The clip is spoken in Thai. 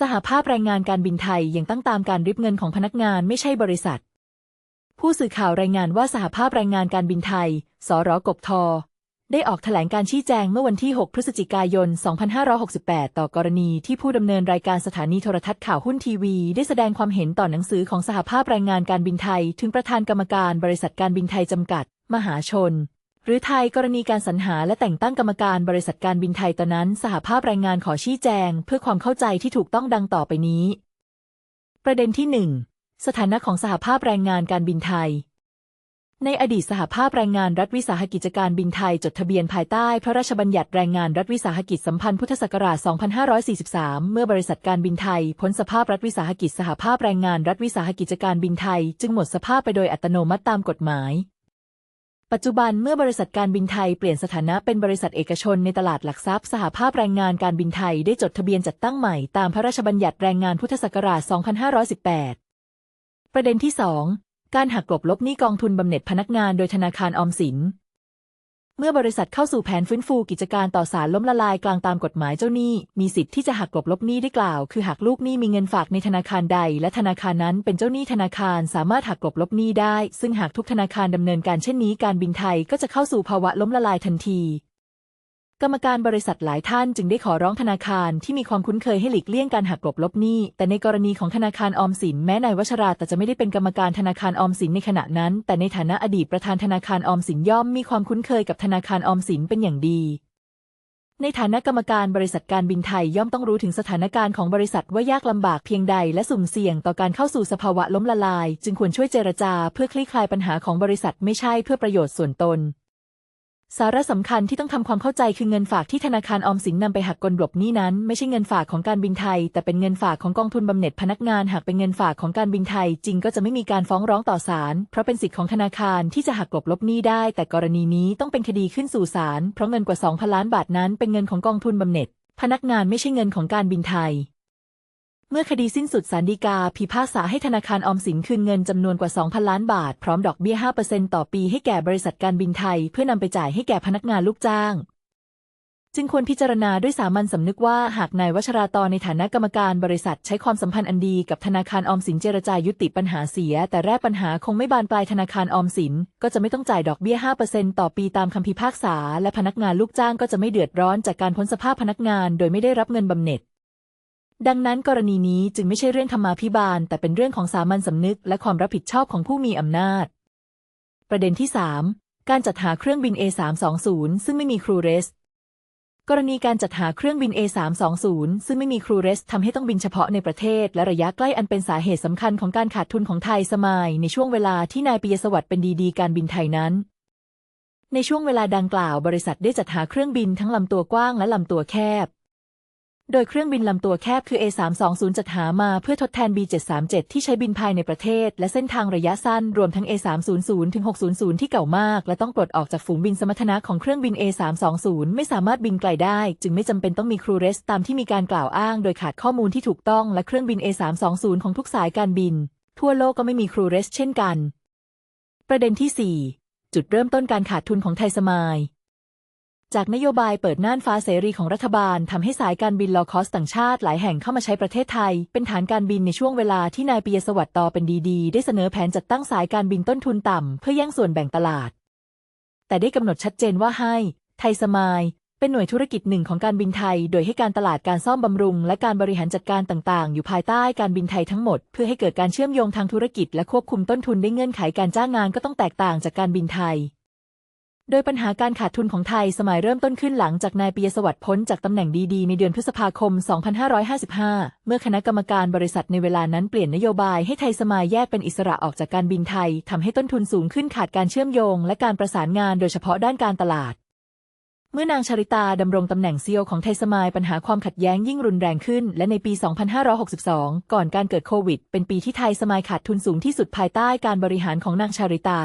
สหภาพแรงงานการบินไทยยังตั้งตามการริบเงินของพนักงานไม่ใช่บริษัท ผู้สื่อข่าวรายงานว่าสหภาพแรงงานการบินไทย สรกบท ได้ออกแถลงการชี้แจงเมื่อวันที่ 6 พฤศจิกายน 2568 ต่อกรณีที่ผู้ดำเนินรายการสถานีโทรทัศน์ข่าวหุ้นทีวี ได้แสดงความเห็นต่อหนังสือของสหภาพแรงงานการบินไทย ถึงประธานกรรมการบริษัทการบินไทยจำกัด มหาชน หรือไทยกรณีการสรรหาและแต่งตั้งกรรมการบริษัทการบินไทยตอนนั้น สหภาพแรงงานขอชี้แจง เพื่อความเข้าใจที่ถูกต้องดังต่อไปนี้ ประเด็นที่ 1 สถานะของสหภาพแรงงานการบินไทย ในอดีตสหภาพแรงงานรัฐวิสาหกิจการบินไทยจดทะเบียนภายใต้ พระราชบัญญัติแรงงานรัฐวิสาหกิจสัมพันธ์พุทธศักราช 2543 เมื่อบริษัทการบินไทยพ้นสภาพรัฐวิสาหกิจสหภาพแรงงานรัฐวิสาหกิจการบินไทย จึงหมดสภาพไปโดยอัตโนมัติตามกฎหมาย ปัจจุบันเมื่อบริษัทการบินไทยเปลี่ยนสถานะเป็นบริษัทเอกชนในตลาดหลักทรัพย์ สหภาพแรงงานการบินไทยได้จดทะเบียนจัดตั้งใหม่ตามพระราชบัญญัติแรงงานพุทธศักราช 2518 ประเด็นที่ 2 การหักกลบลบหนี้กองทุนบำเหน็จพนักงานโดยธนาคารออมสิน มื่อบริษัทเข้าสู่แผนฟื้นฟูกิจการต่อสารล้มละลายกลางตามกฎหมายเจ้าหนี้ มีสิทธิ์ที่จะหักกลบลบหนี้ได้กล่าว คือหากลูกหนี้มีเงินฝากในธนาคารใด และธนาคารนั้นเป็นเจ้าหนี้ธนาคารสามารถหักกลบลบหนี้ได้ ซึ่งหากทุกธนาคารดำเนินการเช่นนี้การบินไทยก็จะเข้าสู่ภาวะล้มละลายทันที กรรมการบริษัทหลายท่านจึงได้ขอร้องธนาคารที่มีความคุ้นเคยให้หลีกเลี่ยงการหักกลบลบหนี้ แต่ในกรณีของธนาคารออมสินแม้นายวัชราแต่จะไม่ได้เป็นกรรมการธนาคารออมสินในขณะนั้น แต่ในฐานะอดีตประธานธนาคารออมสินย่อมมีความคุ้นเคยกับธนาคารออมสินเป็นอย่างดีในฐานะกรรมการบริษัทการบินไทยย่อมต้องรู้ถึงสถานการณ์ของบริษัทว่ายากลำบากเพียงใดและสุ่มเสี่ยงต่อการเข้าสู่สภาวะล้มละลาย จึงควรช่วยเจรจาเพื่อคลี่คลายปัญหาของบริษัทไม่ใช่เพื่อประโยชน์ส่วนตน สาระสำคัญที่ต้องทำความเข้าใจคือเงินฝากที่ธนาคารออมสินนำไปหักกลบหลบหนี้นั้น ไม่ใช่เงินฝากของการบินไทย แต่เป็นเงินฝากของกองทุนบำเหน็จพนักงานหากเป็นเงินฝากของการบินไทย จริงก็จะไม่มีการฟ้องร้องต่อศาลเพราะเป็นสิทธิของธนาคารที่จะหักกลบลบหนี้ได้ แต่กรณีนี้ต้องเป็นคดีขึ้นสู่ศาลเพราะเงินกว่า2พันล้านบาทนั้น เป็นเงินของกองทุนบำเหน็จ พนักงานไม่ใช่เงินของการบินไทย เมื่อคดีสิ้นสุดศาลฎีกาพิพากษาให้ธนาคารออมสินคืนเงินจำนวนกว่า 2,000 ล้านบาท พร้อมดอกเบี้ย 5%ต่อปีให้แก่บริษัทการบินไทย เพื่อนำไปจ่ายให้แก่พนักงานลูกจ้าง จึงควรพิจารณาด้วยสามัญสำนึกว่าหากนายวชราตอในฐานะกรรมการบริษัทใช้ความสัมพันธ์อันดีกับธนาคารออมสินเจรจายุติปัญหาเสีย แต่แรกปัญหาคงไม่บานปลายธนาคารออมสิน ก็จะไม่ต้องจ่ายดอกเบี้ย 5%ต่อปีตามคำพิพากษา และพนักงานลูกจ้างก็จะไม่เดือดร้อนจากการพ้นสภาพพนักงาน โดยไม่ได้รับเงินบำเหน็จ ดังนั้นกรณีนี้จึงไม่ใช่เรื่องธรรมาภิบาล แต่เป็นเรื่องของสามัญสำนึกและความรับผิดชอบของผู้มีอำนาจ ประเด็นที่ 3 การจัดหาเครื่องบิน A320 ซึ่งไม่มีครูเรส กรณีการจัดหาเครื่องบิน A320 ซึ่งไม่มีครูเรสทำให้ต้องบินเฉพาะในประเทศ และระยะใกล้อันเป็นสาเหตุสำคัญของการขาดทุนของไทยสมายในช่วงเวลาที่นายปิยสวัสดิ์เป็นดีดีการบินไทยนั้นในช่วงเวลาดังกล่าวบริษัทได้จัดหาเครื่องบินทั้งลำตัวกว้างและลำตัวแคบ โดยเครื่องบินลำตัวแคบคือ A320 จัดหามาเพื่อทดแทน B737 ที่ใช้บินภายในประเทศ และเส้นทางระยะสั้นรวมทั้ง A300 ถึง 600 ที่เก่ามาก และต้องปลดออกจากฝูงบินสมรรถนะของเครื่องบิน A320 ไม่สามารถบินไกลได้ จึงไม่จำเป็นต้องมีครูเรสตามที่มีการกล่าวอ้าง โดยขาดข้อมูลที่ถูกต้องและเครื่องบิน A320 ของทุกสายการบิน ทั่วโลกก็ไม่มีครูเรสเช่นกัน ประเด็นที่ 4 จุดเริ่มต้นการขาดทุนของไทยสมาย จากนโยบายเปิดน่านฟ้าเสรีของรัฐบาลทำให้สายการบินลอคอสต่างชาติหลายแห่งเข้ามาใช้ประเทศไทย เป็นฐานการบินในช่วงเวลาที่นายปิยสวัสดิ์ตอเป็นดีๆได้เสนอแผนจัดตั้งสายการบินต้นทุนต่ำเพื่อแย่งส่วนแบ่งตลาด แต่ได้กำหนดชัดเจนว่าให้ ไทยสมายเป็นหน่วยธุรกิจหนึ่งของการบินไทย โดยให้การตลาดการซ่อมบำรุง และการบริหารจัดการต่าง ๆ อยู่ภายใต้การบินไทยทั้งหมด เพื่อให้เกิดการเชื่อมโยงทางธุรกิจและควบคุมต้นทุนได้เงื่อนไขการจ้างงานก็ต้องแตกต่างจากการบินไทย โดยปัญหาการขาดทุนของไทยสมัยเริ่มต้นขึ้นหลังจากนายปิยสวัสดิ์พ้นจากตำแหน่งดีๆ ในเดือนพฤษภาคม 2555 เมื่อคณะกรรมการบริษัทในเวลานั้นเปลี่ยนนโยบายให้ไทยสมายแยกเป็นอิสระออกจากการบินไทยทำให้ต้นทุนสูงขึ้นขาดการเชื่อมโยง และการประสานงานโดยเฉพาะด้านการตลาด เมื่อนางชริตาดำรงตำแหน่งซีอของไทยสมายปัญหาความขัดแย้งยิ่งรุนแรงขึ้น และในปี 2562 ก่อนการเกิดโควิด เป็นปีที่ไทยสมายขาดทุนสูงที่สุดภายใต้การบริหารของนางชริตา